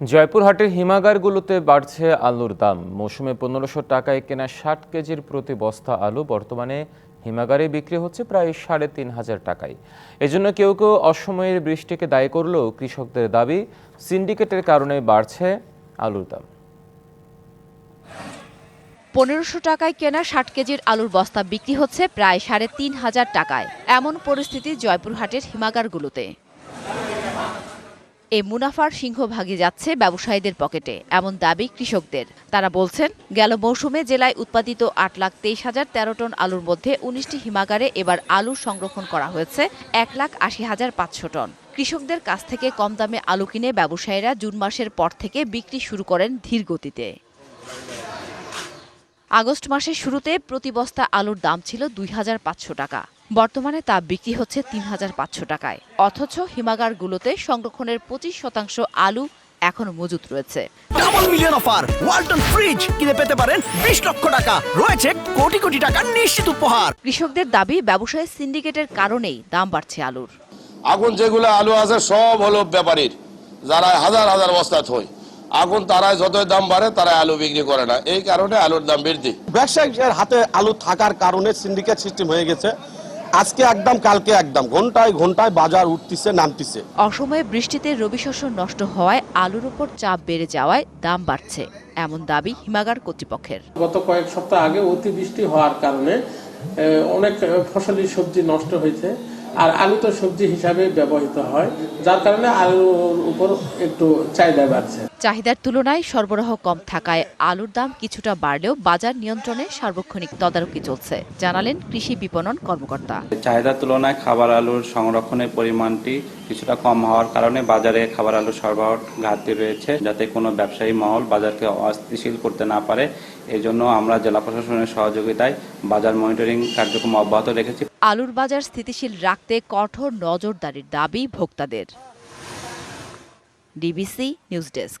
জয়পুরহাটের হিমাগারগুলোতে বাড়ছে আলুর দাম। মৌসুমে পনেরোশো টাকায় কেনা ষাট কেজির প্রতি বস্তা আলু বর্তমানে হিমাগারে বিক্রি হচ্ছে প্রায় সাড়ে তিন হাজার টাকায়। এজন্য কেউ কেউ অসময়ের বৃষ্টিকে দায়ী করলেও কৃষকদের দাবি, সিন্ডিকেটের কারণে বাড়ছে আলুর দাম। পনেরোশো টাকায় কেনা ষাট কেজির আলুর বস্তা বিক্রি হচ্ছে প্রায় সাড়ে তিন হাজার টাকায়। এমন পরিস্থিতি জয়পুরহাটের হিমাগারগুলোতে। এই মুনাফার সিংহভাগে যাচ্ছে ব্যবসায়ীদের পকেটে, এমন দাবি কৃষকদের। তারা বলছেন, গেল মৌসুমে জেলায় উৎপাদিত আট লাখ তেইশ হাজার তেরো টন আলুর মধ্যে উনিশটি হিমাগারে এবার আলু সংরক্ষণ করা হয়েছে, এক লাখ আশি হাজার পাঁচশো টন। কৃষকদের কাছ থেকে কম দামে আলু কিনে ব্যবসায়ীরা জুন মাসের পর থেকে বিক্রি শুরু করেন ধীর গতিতে আগস্ট মাসের শুরুতে প্রতি বস্তা আলুর দাম ছিল দুই হাজার পাঁচশো টাকা। বর্তমানে তা বিক্রি হচ্ছে তিন হাজার পাঁচশো টাকায়। অথচ হিমাগারগুলোতে সংরক্ষণের পঁচিশ শতাংশ আলু এখনও মজুত রয়েছে। Double million offer Walton fridge কিনে পেতে পারেন বিশ লক্ষ টাকা। রয়েছে কোটি কোটি টাকার নিশ্চিত উপহার। কৃষকদের দাবি ব্যবসায়ী সিন্ডিকেটের কারণেই দাম বাড়ছে আলুর। আগুন যেগুলো আলু আছে সব হলো ব্যাপারীর। যারা হাজার হাজার বস্তা থই। আগুন তারা যতই দাম বাড়ে তারা আলু বিক্রি করে না। এই কারণে আলুর দাম বৃদ্ধি। ব্যবসায়ীর হাতে আলু থাকার কারণে সিন্ডিকেট সিস্টেম হয়ে গেছে। আজকে একদম কালকে একদম। ঘন্টায় ঘন্টায় বাজার উঠতিছে নামতিছে। অসময়ে বৃষ্টিতে রবি শস্য নষ্ট হওয়ায় আলুর উপর চাপ বেড়ে যাওয়ায় দাম বাড়ছে। এমন দাবি হিমাগার কর্তৃপক্ষের। গত কয়েক সপ্তাহ আগে অতিবৃষ্টি হওয়ার কারণে অনেক ফসলি সবজি নষ্ট হয়েছে। আর আলু তো সবজি হিসাবে ব্যবহৃত হয় যার কারণে আলুর উপর একটু চাহিদা বাড়ছে। চাহিদার তুলনায় সরবরাহ কম থাকায় আলুর দাম কিছুটা বাড়লেও বাজার নিয়ন্ত্রণে সার্বক্ষণিক তদারকি চলছে জানালেন কৃষি বিপণন কর্মকর্তা। চাহিদার তুলনায় খাবার আলুর সংরক্ষণের পরিমাণটি কিছুটা কম হওয়ার কারণে বাজারে খাবার আলুর সরবরাহ ঘাটতি রয়েছে যাতে কোনো ব্যবসায়ী মহল বাজারকে অস্থিতিশীল করতে না পারে। এই জন্য আমরা জেলা প্রশাসনের সহযোগিতায় বাজার মনিটরিং কার্যক্রম অব্যাহত রেখেছি। আলুর বাজার স্থিতিশীল রাখতে কঠোর নজরদারির দাবি ভোক্তাদের। DBC news desk.